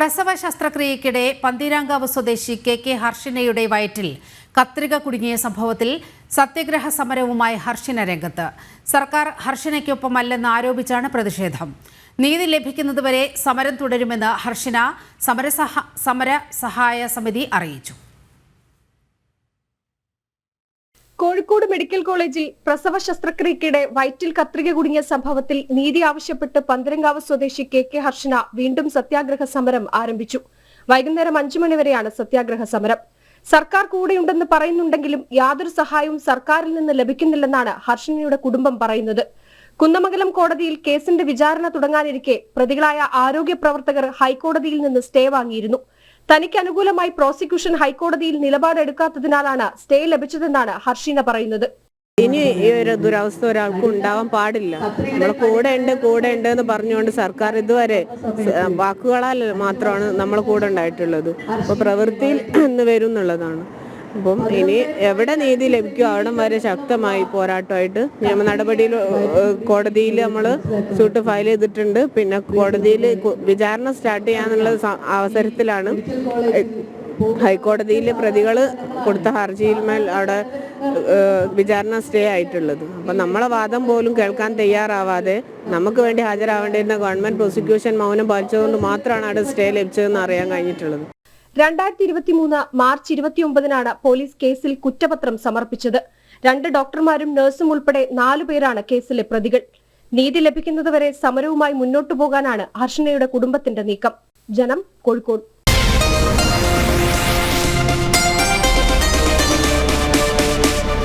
പ്രസവ ശസ്ത്രക്രിയയ്ക്കിടെ പന്തീരാങ്കാവ് സ്വദേശി K K ഹർഷിനയുടെ വയറ്റിൽ കത്രിക കുടുങ്ങിയ സംഭവത്തിൽ സത്യഗ്രഹ സമരവുമായി ഹർഷിന രംഗത്ത്. സർക്കാർ ഹർഷിനയ്ക്കൊപ്പമല്ലെന്ന് ആരോപിച്ചാണ് പ്രതിഷേധം. നീതി ലഭിക്കുന്നതുവരെ സമരം തുടരുമെന്ന് ഹർഷിന സമരസഹ സമര സഹായ സമിതി അറിയിച്ചു. കോഴിക്കോട് മെഡിക്കൽ കോളേജിൽ പ്രസവ ശസ്ത്രക്രിയയ്ക്കിടെ വയറ്റിൽ കത്രിക കുടുങ്ങിയ സംഭവത്തിൽ നീതി ആവശ്യപ്പെട്ട് പന്തരങ്കാവ് സ്വദേശി കെ കെ ഹർഷന വീണ്ടും സത്യാഗ്രഹ സമരം ആരംഭിച്ചു. വൈകുന്നേരം അഞ്ചു മണിവരെയാണ് സത്യാഗ്രഹ സമരം. സർക്കാർ കൂടെയുണ്ടെന്ന് പറയുന്നുണ്ടെങ്കിലും യാതൊരു സഹായവും സർക്കാരിൽ നിന്ന് ലഭിക്കുന്നില്ലെന്നാണ് ഹർഷനയുടെ കുടുംബം പറയുന്നത്. കുന്നമംഗലം കോടതിയിൽ കേസിന്റെ വിചാരണ തുടങ്ങാനിരിക്കെ പ്രതികളായ ആരോഗ്യ പ്രവർത്തകർ ഹൈക്കോടതിയിൽ നിന്ന് സ്റ്റേ വാങ്ങിയിരുന്നു. തനിക്ക് അനുകൂലമായി പ്രോസിക്യൂഷൻ ഹൈക്കോടതിയിൽ നിലപാടെടുക്കാത്തതിനാലാണ് സ്റ്റേ ലഭിച്ചതെന്നാണ് ഹർഷീന പറയുന്നത്. ഇനി ഈ ഒരു ദുരവസ്ഥ ഒരാൾക്കും ഉണ്ടാവാൻ പാടില്ല. നമ്മൾ കൂടെ ഉണ്ട് കൂടെ ഉണ്ട് എന്ന് പറഞ്ഞുകൊണ്ട് സർക്കാർ ഇതുവരെ വാക്കുകളാൽ മാത്രമാണ് നമ്മൾ കൂടെ ഉണ്ടായിട്ടുള്ളത്. അപ്പോൾ പ്രവൃത്തിയിൽ ഇന്ന് വരും എന്നുള്ളതാണ്. അപ്പം ഇനി എവിടെ നീതി ലഭിക്കും അവിടം വരെ ശക്തമായി പോരാട്ടമായിട്ട്. നിയമ നടപടിയിൽ കോടതിയിൽ നമ്മൾ സ്യൂട്ട് ഫയൽ ചെയ്തിട്ടുണ്ട്. പിന്നെ കോടതിയിൽ വിചാരണ സ്റ്റാർട്ട് ചെയ്യാനുള്ള അവസരത്തിലാണ് ഹൈക്കോടതിയിൽ പ്രതികൾ കൊടുത്ത ഹർജിയിൽമേൽ അവിടെ വിചാരണ സ്റ്റേ ആയിട്ടുള്ളത്. അപ്പം നമ്മളെ വാദം പോലും കേൾക്കാൻ തയ്യാറാവാതെ നമുക്ക് വേണ്ടി ഹാജരാവേണ്ടിയിരുന്ന ഗവൺമെന്റ് പ്രോസിക്യൂഷൻ മൗനം പാലിച്ചതുകൊണ്ട് മാത്രമാണ് അവിടെ സ്റ്റേ ലഭിച്ചതെന്ന് അറിയാൻ കഴിഞ്ഞിട്ടുള്ളത്. രണ്ടായിരത്തി ഇരുപത്തിമൂന്ന് മാർച്ച് ഇരുപത്തിയൊമ്പതിനാണ് പോലീസ് കേസിൽ കുറ്റപത്രം സമർപ്പിച്ചത്. രണ്ട് ഡോക്ടർമാരും നഴ്സും ഉൾപ്പെടെ നാലു പേരാണ് കേസിലെ പ്രതികൾ. നീതി ലഭിക്കുന്നതുവരെ സമരവുമായി മുന്നോട്ടു പോകാനാണ് ഹർഷനയുടെ കുടുംബത്തിന്റെ നീക്കം. ജനം കോഴിക്കോട്.